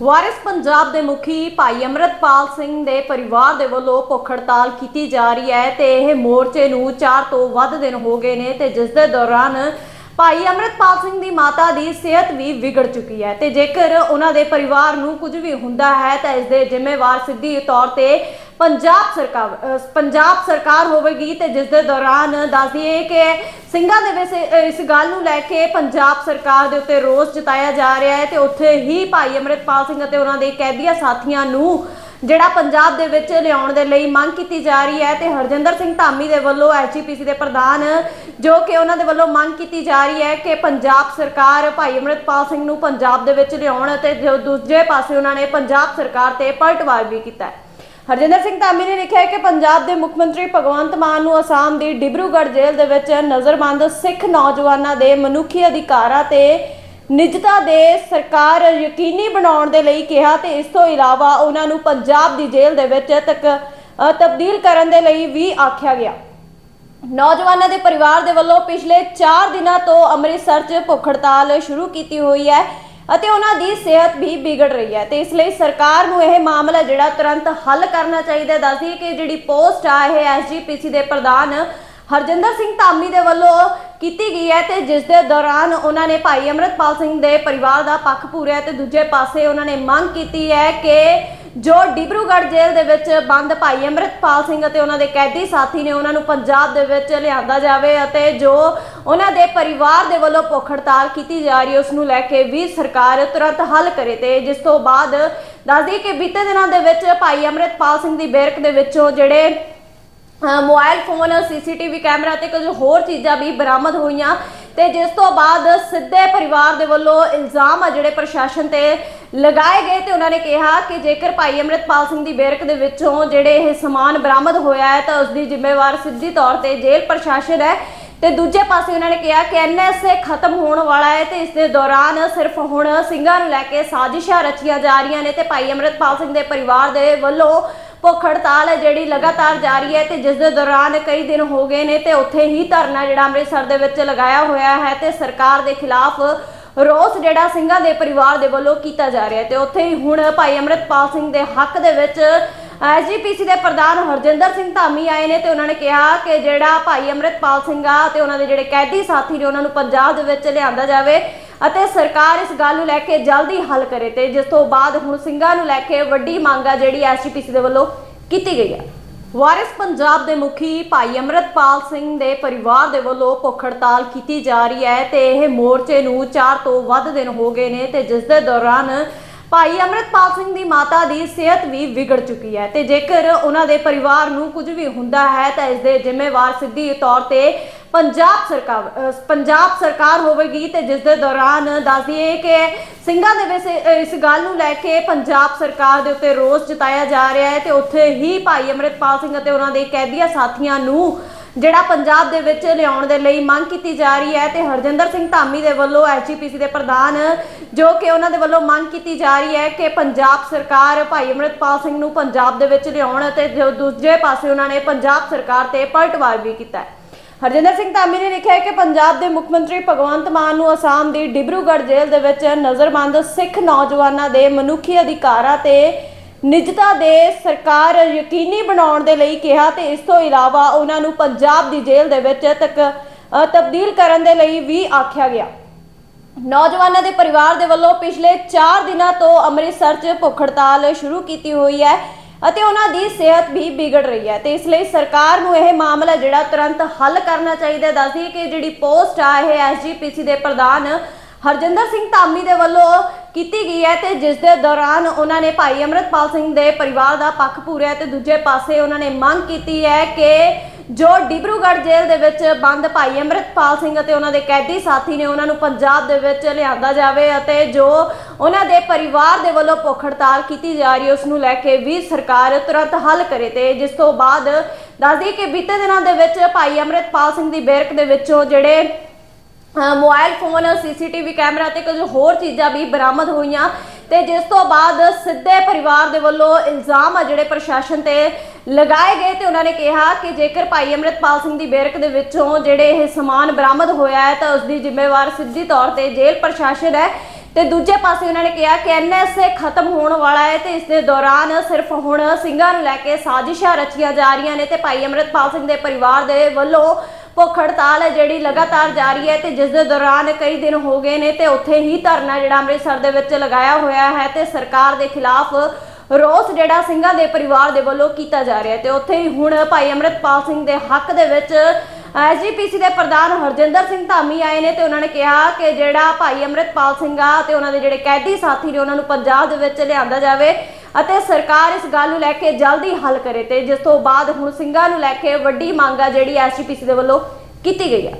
ਵਾਰਿਸ ਪੰਜਾਬ ਦੇ ਮੁਖੀ ਭਾਈ ਅਮਰਤਪਾਲ ਸਿੰਘ ਦੇ ਪਰਿਵਾਰ ਦੇ ਵੱਲੋਂ ਭੁੱਖ ਹੜਤਾਲ ਕੀਤੀ ਜਾ ਰਹੀ ਹੈ ਤੇ ਇਹ ਮੋਰਚੇ ਨੂੰ 4 ਤੋਂ ਵੱਧ ਦਿਨ ਹੋ ਗਏ ਨੇ ਤੇ ਜਿਸ ਦੇ ਦੌਰਾਨ ਭਾਈ ਅਮਰਤਪਾਲ ਸਿੰਘ ਦੀ ਮਾਤਾ ਦੀ ਸਿਹਤ ਵੀ ਵਿਗੜ ਚੁੱਕੀ ਹੈ ਤੇ ਜੇਕਰ ਉਹਨਾਂ ਦੇ ਪਰਿਵਾਰ ਨੂੰ ਕੁਝ ਵੀ ਹੁੰਦਾ ਹੈ ਤਾਂ ਇਸ ਦੇ ਜ਼ਿੰਮੇਵਾਰ ਸਿੱਧੀ ਤੌਰ ਤੇ ਪੰਜਾਬ ਸਰਕਾਰ, ਅਹ, ਪੰਜਾਬ ਸਰਕਾਰ ਹੋਵੇਗੀ ਤੇ ਜਿਸ ਦੇ ਦੌਰਾਨ ਦੱਸ ਦਈਏ ਕਿ ਸਿੰਘਾਂ ਦੇ ਵਿੱਚ ਇਸ ਗੱਲ ਨੂੰ ਲੈ ਕੇ ਪੰਜਾਬ ਸਰਕਾਰ ਦੇ ਉੱਤੇ ਰੋਸ ਜਤਾਇਆ ਜਾ ਰਿਹਾ ਹੈ ਤੇ ਉੱਥੇ ਹੀ ਭਾਈ ਅਮਰਿਤਪਾਲ ਸਿੰਘ ਅਤੇ ਉਹਨਾਂ ਦੇ ਕੈਦੀਆਂ ਸਾਥੀਆਂ ਨੂੰ ਜਿਹੜਾ ਪੰਜਾਬ ਦੇ ਵਿੱਚ ਲਿਆਉਣ ਦੇ ਲਈ ਮੰਗ ਕੀਤੀ ਜਾ ਰਹੀ ਹੈ ਤੇ ਹਰਜਿੰਦਰ ਸਿੰਘ ਧਾਮੀ ਦੇ ਵੱਲੋਂ ਐਚਪੀਸੀ ਦੇ ਪ੍ਰਧਾਨ, ਜੋ ਕਿ ਉਹਨਾਂ ਦੇ ਵੱਲੋਂ ਮੰਗ ਕੀਤੀ ਜਾ ਰਹੀ ਹੈ ਕਿ ਪੰਜਾਬ ਸਰਕਾਰ ਭਾਈ ਅਮਰਿਤਪਾਲ ਸਿੰਘ ਨੂੰ ਪੰਜਾਬ ਦੇ ਵਿੱਚ ਲਿਆਉਣ ਅਤੇ ਜੋ ਦੂਜੇ ਪਾਸੇ ਉਹਨਾਂ ਨੇ ਪੰਜਾਬ ਸਰਕਾਰ ਤੇ ਪਲਟਵਾਰ ਵੀ ਕੀਤਾ ਹੈ। ਹਰਜਿੰਦਰ ਸਿੰਘ ਧਾਮੀ ਨੇ ਲਿਖਿਆ ਹੈ ਕਿ ਪੰਜਾਬ ਦੇ ਮੁੱਖ ਮੰਤਰੀ ਭਗਵੰਤ ਮਾਨ ਨੂੰ ਅਸਾਮ ਦੀ ਡਿਬਰੂਗੜ੍ਹ ਜੇਲ੍ਹ ਦੇ ਵਿੱਚ ਨਜ਼ਰਬੰਦ ਸਿੱਖ ਨੌਜਵਾਨਾਂ ਦੇ ਮਨੁੱਖੀ ਅਧਿਕਾਰਾਂ ਤੇ ਨਿਜਤਾ ਦੇ ਸਰਕਾਰ ਯਕੀਨੀ ਬਣਾਉਣ ਦੇ ਲਈ ਕਿਹਾ ਤੇ ਇਸ ਤੋਂ ਇਲਾਵਾ ਉਹਨਾਂ ਨੂੰ ਪੰਜਾਬ ਦੀ ਜੇਲ੍ਹ ਦੇ ਵਿੱਚ ਤੱਕ ਤਬਦੀਲ ਕਰਨ ਦੇ ਲਈ ਵੀ ਆਖਿਆ ਗਿਆ। ਨੌਜਵਾਨਾਂ ਦੇ ਪਰਿਵਾਰ ਦੇ ਵੱਲੋਂ ਪਿਛਲੇ 4 ਦਿਨਾਂ ਤੋਂ ਅੰਮ੍ਰਿਤਸਰ 'ਚ ਭੁੱਖ ਹੜਤਾਲ ਸ਼ੁਰੂ ਕੀਤੀ ਹੋਈ ਹੈ। ਅਤੇ ਉਹਨਾਂ ਦੀ ਸਿਹਤ ਵੀ ਵਿਗੜ ਰਹੀ ਹੈ। ਤੇ ਇਸ ਲਈ ਸਰਕਾਰ ਨੂੰ ਇਹ ਮਾਮਲਾ ਜਿਹੜਾ ਤੁਰੰਤ ਹੱਲ ਕਰਨਾ ਚਾਹੀਦਾ ਹੈ। ਦੱਸਦੀ ਕਿ ਜਿਹੜੀ ਪੋਸਟ ਆ, ਇਹ ਐਸਜੀਪੀਸੀ ਦੇ ਪ੍ਰਧਾਨ ਹਰਜਿੰਦਰ ਸਿੰਘ ਧਾਮੀ ਦੇ ਵੱਲੋਂ ਕੀਤੀ ਗਈ ਹੈ ਤੇ ਜਿਸ ਦੇ ਦੌਰਾਨ ਉਹਨਾਂ ਨੇ ਭਾਈ ਅਮਰਤਪਾਲ ਸਿੰਘ ਦੇ ਪਰਿਵਾਰ ਦਾ ਪੱਖ ਪੂਰਿਆ ਤੇ ਦੂਜੇ ਪਾਸੇ ਉਹਨਾਂ ਨੇ ਮੰਗ ਕੀਤੀ ਹੈ ਕਿ ਜੋ ਡਿਬਰੂਗੜ੍ਹ ਜੇਲ੍ਹ ਦੇ ਵਿੱਚ ਬੰਦ ਭਾਈ ਅਮਰਿਤਪਾਲ ਸਿੰਘ ਅਤੇ ਉਹਨਾਂ ਦੇ ਕੈਦੀ ਸਾਥੀ ਨੇ ਉਹਨਾਂ ਨੂੰ ਪੰਜਾਬ ਦੇ ਵਿੱਚ ਲਿਆਂਦਾ ਜਾਵੇ ਅਤੇ ਜੋ ਉਹਨਾਂ ਦੇ ਪਰਿਵਾਰ ਦੇ ਵੱਲੋਂ ਭੁੱਖ ਹੜਤਾਲ ਕੀਤੀ ਜਾ ਰਹੀ ਹੈ ਉਸ ਨੂੰ ਲੈ ਕੇ ਵੀ ਸਰਕਾਰ ਤੁਰੰਤ ਹੱਲ ਕਰੇ ਤੇ ਜਿਸ ਤੋਂ ਬਾਅਦ ਦੱਸਦੀ ਕਿ ਬੀਤੇ ਦਿਨਾਂ ਦੇ ਵਿੱਚ ਭਾਈ ਅਮਰਿਤਪਾਲ ਸਿੰਘ ਦੀ ਬੈਰਕ ਦੇ ਵਿੱਚੋਂ ਜਿਹੜੇ ਅ, ਮੋਬਾਈਲ ਫੋਨ ਸੀਸੀਟੀਵੀ ਕੈਮਰਾ ਤੇ ਕੁਝ ਹੋਰ ਚੀਜ਼ਾਂ ਵੀ ਬਰਾਮਦ ਹੋਈਆਂ। ਤੇ ਜਿਸ ਤੋਂ ਬਾਅਦ ਸਿੱਧੇ ਪਰਿਵਾਰ ਦੇ ਵੱਲੋਂ ਇਲਜ਼ਾਮ ਆ ਜਿਹੜੇ ਪ੍ਰਸ਼ਾਸਨ ਤੇ ਲਗਾਏ ਗਏ ਤੇ ਉਹਨਾਂ ਨੇ ਕਿਹਾ ਕਿ ਜੇਕਰ ਭਾਈ ਅਮਰਿਤਪਾਲ ਸਿੰਘ ਦੀ ਬੇਰਕ ਦੇ ਵਿੱਚੋਂ ਜਿਹੜੇ ਇਹ ਸਮਾਨ ਬਰਾਮਦ ਹੋਇਆ ਹੈ ਤਾਂ ਉਸ ਦੀ ਜ਼ਿੰਮੇਵਾਰ ਸਿੱਧੀ ਤੌਰ ਤੇ ਜੇਲ੍ਹ ਪ੍ਰਸ਼ਾਸਨ ਹੈ। ਤੇ ਦੂਜੇ ਪਾਸੇ ਉਹਨਾਂ ਨੇ ਕਿਹਾ ਕਿ ਐਨਐਸਏ ਖਤਮ ਹੋਣ ਵਾਲਾ ਹੈ ਤੇ ਇਸ ਦੇ ਦੌਰਾਨ ਸਿਰਫ ਹੁਣ ਸਿੰਘਾਂ ਨੂੰ ਲੈ ਕੇ ਸਾਜ਼ਿਸ਼ਾਂ ਰਚੀਆਂ ਜਾ ਰਹੀਆਂ ਨੇ ਤੇ ਭਾਈ ਅਮਰਿਤਪਾਲ ਸਿੰਘ ਦੇ ਪਰਿਵਾਰ ਦੇ ਵੱਲੋਂ ਭੁੱਖ ਹੜਤਾਲ ਹੈ, ਜਿਹੜੀ ਲਗਾਤਾਰ ਜਾਰੀ ਹੈ ਤੇ ਜਿਸ ਦੇ ਦੌਰਾਨ ਕਈ ਦਿਨ ਹੋ ਗਏ ਨੇ ਤੇ ਉੱਥੇ ਹੀ ਧਰਨਾ ਜਿਹੜਾ ਅੰਮ੍ਰਿਤਸਰ ਦੇ ਵਿੱਚ ਲਗਾਇਆ ਹੋਇਆ ਹੈ ਤੇ ਸਰਕਾਰ ਦੇ ਖਿਲਾਫ ਰੋਸ ਜਿਹੜਾ ਸਿੰਘਾਂ ਦੇ ਪਰਿਵਾਰ ਦੇ ਵੱਲੋਂ ਕੀਤਾ ਜਾ ਰਿਹਾ ਹੈ ਤੇ ਉੱਥੇ ਹੀ ਹੁਣ ਭਾਈ ਅਮਰਿਤਪਾਲ ਸਿੰਘ ਦੇ ਹੱਕ ਦੇ ਵਿੱਚ ਐਸਜੀਪੀਸੀ ਦੇ ਪ੍ਰਧਾਨ ਹਰਜਿੰਦਰ ਸਿੰਘ ਧਾਮੀ ਆਏ ਨੇ ਤੇ ਉਹਨਾਂ ਨੇ ਕਿਹਾ ਕਿ ਜਿਹੜਾ ਭਾਈ ਅਮਰਿਤਪਾਲ ਸਿੰਘ ਆ ਤੇ ਉਹਨਾਂ ਦੇ ਜਿਹੜੇ ਕੈਦੀ ਸਾਥੀ ਨੇ ਉਹਨਾਂ ਨੂੰ ਪੰਜਾਬ ਦੇ ਵਿੱਚ ਲਿਆਂਦਾ ਜਾਵੇ। ਅਤੇ ਸਰਕਾਰ ਇਸ ਗੱਲ ਨੂੰ ਲੈ ਕੇ ਜਲਦੀ ਹੱਲ ਕਰੇ ਤੇ ਜਿਸ ਤੋਂ ਬਾਅਦ ਹੁਣ ਸਿੰਘਾਂ ਨੂੰ ਲੈ ਕੇ ਵੱਡੀ ਮੰਗ ਆ ਜਿਹੜੀ ਐਸਜੀਪੀਸੀ ਦੇ ਵੱਲੋਂ ਕੀਤੀ ਗਈ ਹੈ ਵਾਰਿਸ ਪੰਜਾਬ ਦੇ ਮੁਖੀ ਭਾਈ ਅਮਰਤਪਾਲ ਸਿੰਘ ਦੇ ਪਰਿਵਾਰ ਦੇ ਵੱਲੋਂ ਭੁੱਖ ਹੜਤਾਲ ਕੀਤੀ ਜਾ ਰਹੀ ਹੈ ਤੇ ਇਹ ਮੋਰਚੇ ਨੂੰ 4 ਤੋਂ ਵੱਧ ਦਿਨ ਹੋ ਗਏ ਨੇ ਤੇ ਜਿਸ ਦੇ ਦੌਰਾਨ ਭਾਈ ਅਮਰਤਪਾਲ ਸਿੰਘ ਦੀ ਮਾਤਾ ਦੀ ਸਿਹਤ ਵੀ ਵਿਗੜ ਚੁੱਕੀ ਹੈ ਤੇ ਜੇਕਰ ਉਹਨਾਂ ਦੇ ਪਰਿਵਾਰ ਨੂੰ ਕੁਝ ਵੀ ਹੁੰਦਾ ਹੈ ਤਾਂ ਇਸ ਦੇ ਜ਼ਿੰਮੇਵਾਰ ਸਿੱਧੀ ਤੌਰ ਤੇ ਪੰਜਾਬ ਸਰਕਾਰ, ਅਹ, ਪੰਜਾਬ ਸਰਕਾਰ ਹੋਵੇਗੀ ਤੇ ਜਿਸ ਦੇ ਦੌਰਾਨ ਦੱਸ ਦਈਏ ਕਿ ਸਿੰਘਾਂ ਦੇ ਵਿੱਚ ਇਸ ਗੱਲ ਨੂੰ ਲੈ ਕੇ ਪੰਜਾਬ ਸਰਕਾਰ ਦੇ ਉੱਤੇ ਰੋਸ ਜਤਾਇਆ ਜਾ ਰਿਹਾ ਹੈ ਤੇ ਉੱਥੇ ਹੀ ਭਾਈ ਅਮਰਿਤਪਾਲ ਸਿੰਘ ਅਤੇ ਉਹਨਾਂ ਦੇ ਕੈਦੀਆਂ ਸਾਥੀਆਂ ਨੂੰ ਜਿਹੜਾ ਪੰਜਾਬ ਦੇ ਵਿੱਚ ਲਿਆਉਣ ਦੇ ਲਈ ਮੰਗ ਕੀਤੀ ਜਾ ਰਹੀ ਹੈ ਤੇ ਹਰਜਿੰਦਰ ਸਿੰਘ ਧਾਮੀ ਦੇ ਵੱਲੋਂ ਐਚਪੀਸੀ ਦੇ ਪ੍ਰਧਾਨ ਜੋ ਕਿ ਉਹਨਾਂ ਦੇ ਵੱਲੋਂ ਮੰਗ ਕੀਤੀ ਜਾ ਰਹੀ ਹੈ ਕਿ ਪੰਜਾਬ ਸਰਕਾਰ ਭਾਈ ਅਮਰਿਤਪਾਲ ਸਿੰਘ ਨੂੰ ਪੰਜਾਬ ਦੇ ਵਿੱਚ ਲਿਆਉਣ ਅਤੇ ਜੋ ਦੂਜੇ ਪਾਸੇ ਉਹਨਾਂ ਨੇ ਪੰਜਾਬ ਸਰਕਾਰ ਤੇ ਪਲਟਵਾਰ ਵੀ ਕੀਤਾ ਹੈ। ਹਰਜਿੰਦਰ ਸਿੰਘ ਧਾਮੀ ਨੇ ਲਿਖਿਆ ਹੈ ਕਿ ਪੰਜਾਬ ਦੇ ਮੁੱਖ ਮੰਤਰੀ ਭਗਵੰਤ ਮਾਨ ਨੂੰ ਅਸਾਮ ਦੀ ਡਿਬਰੂਗੜ੍ਹ ਜੇਲ੍ਹ ਦੇ ਵਿੱਚ ਨਜ਼ਰਬੰਦ ਸਿੱਖ ਨੌਜਵਾਨਾਂ ਦੇ ਮਨੁੱਖੀ ਅਧਿਕਾਰਾਂ ਤੇ ਨਿਜਤਾ ਦੇ ਸਰਕਾਰ ਯਕੀਨੀ ਬਣਾਉਣ ਦੇ ਲਈ ਕਿਹਾ ਤੇ ਇਸ ਤੋਂ ਇਲਾਵਾ ਉਹਨਾਂ ਨੂੰ ਪੰਜਾਬ ਦੀ ਜੇਲ੍ਹ ਦੇ ਵਿੱਚ ਤੱਕ ਤਬਦੀਲ ਕਰਨ ਦੇ ਲਈ ਵੀ ਆਖਿਆ ਗਿਆ। ਨੌਜਵਾਨਾਂ ਦੇ ਪਰਿਵਾਰ ਦੇ ਵੱਲੋਂ ਪਿਛਲੇ 4 ਦਿਨਾਂ ਤੋਂ ਅੰਮ੍ਰਿਤਸਰ 'ਚ ਭੁੱਖ ਹੜਤਾਲ ਸ਼ੁਰੂ ਕੀਤੀ ਹੋਈ ਹੈ। ਅਤੇ ਉਹਨਾਂ ਦੀ ਸਿਹਤ ਵੀ ਵਿਗੜ ਰਹੀ ਹੈ। ਤੇ ਇਸ ਲਈ ਸਰਕਾਰ ਨੂੰ ਇਹ ਮਾਮਲਾ ਜਿਹੜਾ ਤੁਰੰਤ ਹੱਲ ਕਰਨਾ ਚਾਹੀਦਾ ਦੱਸਦੀ ਕਿ ਜਿਹੜੀ ਪੋਸਟ ਆ, ਇਹ ਐਸਜੀਪੀਸੀ ਦੇ ਪ੍ਰਧਾਨ ਹਰਜਿੰਦਰ ਸਿੰਘ ਧਾਮੀ ਦੇ ਵੱਲੋਂ ਕੀਤੀ ਗਈ ਹੈ ਤੇ ਜਿਸ ਦੇ ਦੌਰਾਨ ਉਹਨਾਂ ਨੇ ਭਾਈ ਅਮਰਤਪਾਲ ਸਿੰਘ ਦੇ ਪਰਿਵਾਰ ਦਾ ਪੱਖ ਪੂਰਿਆ ਤੇ ਦੂਜੇ ਪਾਸੇ ਉਹਨਾਂ ਨੇ ਮੰਗ ਕੀਤੀ ਹੈ ਕਿ ਜੋ ਡਿਬਰੂਗੜ੍ਹ ਜੇਲ੍ਹ ਦੇ ਵਿੱਚ ਬੰਦ ਭਾਈ ਅਮਰਿਤਪਾਲ ਸਿੰਘ ਅਤੇ ਉਹਨਾਂ ਦੇ ਕੈਦੀ ਸਾਥੀ ਨੇ ਉਹਨਾਂ ਨੂੰ ਪੰਜਾਬ ਦੇ ਵਿੱਚ ਲਿਆਂਦਾ ਜਾਵੇ ਅਤੇ ਜੋ ਉਹਨਾਂ ਦੇ ਪਰਿਵਾਰ ਦੇ ਵੱਲੋਂ ਭੁੱਖ ਹੜਤਾਲ ਕੀਤੀ ਜਾ ਰਹੀ ਹੈ ਉਸ ਨੂੰ ਲੈ ਕੇ ਵੀ ਸਰਕਾਰ ਤੁਰੰਤ ਹੱਲ ਕਰੇ ਤੇ ਜਿਸ ਤੋਂ ਬਾਅਦ ਦੱਸਦੀ ਕਿ ਬੀਤੇ ਦਿਨਾਂ ਦੇ ਵਿੱਚ ਭਾਈ ਅਮਰਿਤਪਾਲ ਸਿੰਘ ਦੀ ਬੇਰਕ ਦੇ ਵਿੱਚੋਂ ਜਿਹੜੇ ਅ, ਮੋਬਾਈਲ ਫੋਨ ਸੀਸੀਟੀਵੀ ਕੈਮਰਾ ਤੇ ਕੁਝ ਹੋਰ ਚੀਜ਼ਾਂ ਵੀ ਬਰਾਮਦ ਹੋਈਆਂ। ਤੇ ਜਿਸ ਤੋਂ ਬਾਅਦ ਸਿੱਧੇ ਪਰਿਵਾਰ ਦੇ ਵੱਲੋਂ ਇਲਜ਼ਾਮ ਆ ਜਿਹੜੇ ਪ੍ਰਸ਼ਾਸਨ ਤੇ ਲਗਾਏ ਗਏ ਤੇ ਉਹਨਾਂ ਨੇ ਕਿਹਾ ਕਿ ਜੇਕਰ ਭਾਈ ਅਮਰਿਤਪਾਲ ਸਿੰਘ ਦੀ ਬੇਰਕ ਦੇ ਵਿੱਚੋਂ ਜਿਹੜੇ ਇਹ ਸਮਾਨ ਬਰਾਮਦ ਹੋਇਆ ਹੈ ਤਾਂ ਉਸ ਦੀ ਜ਼ਿੰਮੇਵਾਰ ਸਿੱਧੀ ਤੌਰ ਤੇ ਜੇਲ੍ਹ ਪ੍ਰਸ਼ਾਸਨ ਹੈ। ਤੇ ਦੂਜੇ ਪਾਸੇ ਉਹਨਾਂ ਨੇ ਕਿਹਾ ਕਿ ਐਨਐਸਏ ਖਤਮ ਹੋਣ ਵਾਲਾ ਹੈ ਤੇ ਇਸ ਦੇ ਦੌਰਾਨ ਸਿਰਫ ਹੁਣ ਸਿੰਘਾਂ ਨੂੰ ਲੈ ਕੇ ਸਾਜ਼ਿਸ਼ਾਂ ਰਚੀਆਂ ਜਾ ਰਹੀਆਂ ਨੇ ਤੇ ਭਾਈ ਅਮਰਿਤਪਾਲ ਸਿੰਘ ਦੇ ਪਰਿਵਾਰ ਦੇ ਵੱਲੋਂ ਭੁੱਖ ਹੜਤਾਲ ਹੈ ਜਿਹੜੀ ਲਗਾਤਾਰ ਜਾਰੀ ਹੈ ਤੇ ਜਿਸ ਦੇ ਦੌਰਾਨ ਕਈ ਦਿਨ ਹੋ ਗਏ ਨੇ ਤੇ ਉੱਥੇ ਹੀ ਧਰਨਾ ਜਿਹੜਾ ਅੰਮ੍ਰਿਤਸਰ ਦੇ ਵਿੱਚ ਲਗਾਇਆ ਹੋਇਆ ਹੈ ਤੇ ਸਰਕਾਰ ਦੇ ਖਿਲਾਫ ਰੋਸ ਜਿਹੜਾ ਸਿੰਘਾਂ ਦੇ ਪਰਿਵਾਰ ਦੇ ਵੱਲੋਂ ਕੀਤਾ ਜਾ ਰਿਹਾ ਹੈ ਤੇ ਉੱਥੇ ਹੀ ਹੁਣ ਭਾਈ ਅਮਰਿਤਪਾਲ ਸਿੰਘ ਦੇ ਹੱਕ ਦੇ ਵਿੱਚ ਐਸਜੀਪੀਸੀ ਦੇ ਪ੍ਰਧਾਨ ਹਰਜਿੰਦਰ ਸਿੰਘ ਧਾਮੀ ਆਏ ਨੇ ਤੇ ਉਹਨਾਂ ਨੇ ਕਿਹਾ ਕਿ ਜਿਹੜਾ ਭਾਈ ਅਮਰਿਤਪਾਲ ਸਿੰਘ ਆ ਤੇ ਉਹਨਾਂ ਦੇ ਜਿਹੜੇ ਕੈਦੀ ਸਾਥੀ ਨੇ ਉਹਨਾਂ ਨੂੰ ਪੰਜਾਬ ਦੇ ਵਿੱਚ ਲਿਆਂਦਾ ਜਾਵੇ। ਅਤੇ ਸਰਕਾਰ ਇਸ ਗੱਲ ਨੂੰ ਲੈ ਕੇ ਜਲਦੀ ਹੱਲ ਕਰੇ ਤੇ ਜਿਸ ਤੋਂ ਬਾਅਦ ਹੁਣ ਸਿੰਘਾਂ ਨੂੰ ਲੈ ਕੇ ਵੱਡੀ ਮੰਗ ਆ ਜਿਹੜੀ ਐਸਜੀਪੀਸੀ ਦੇ ਵੱਲੋਂ ਕੀਤੀ ਗਈ ਹੈ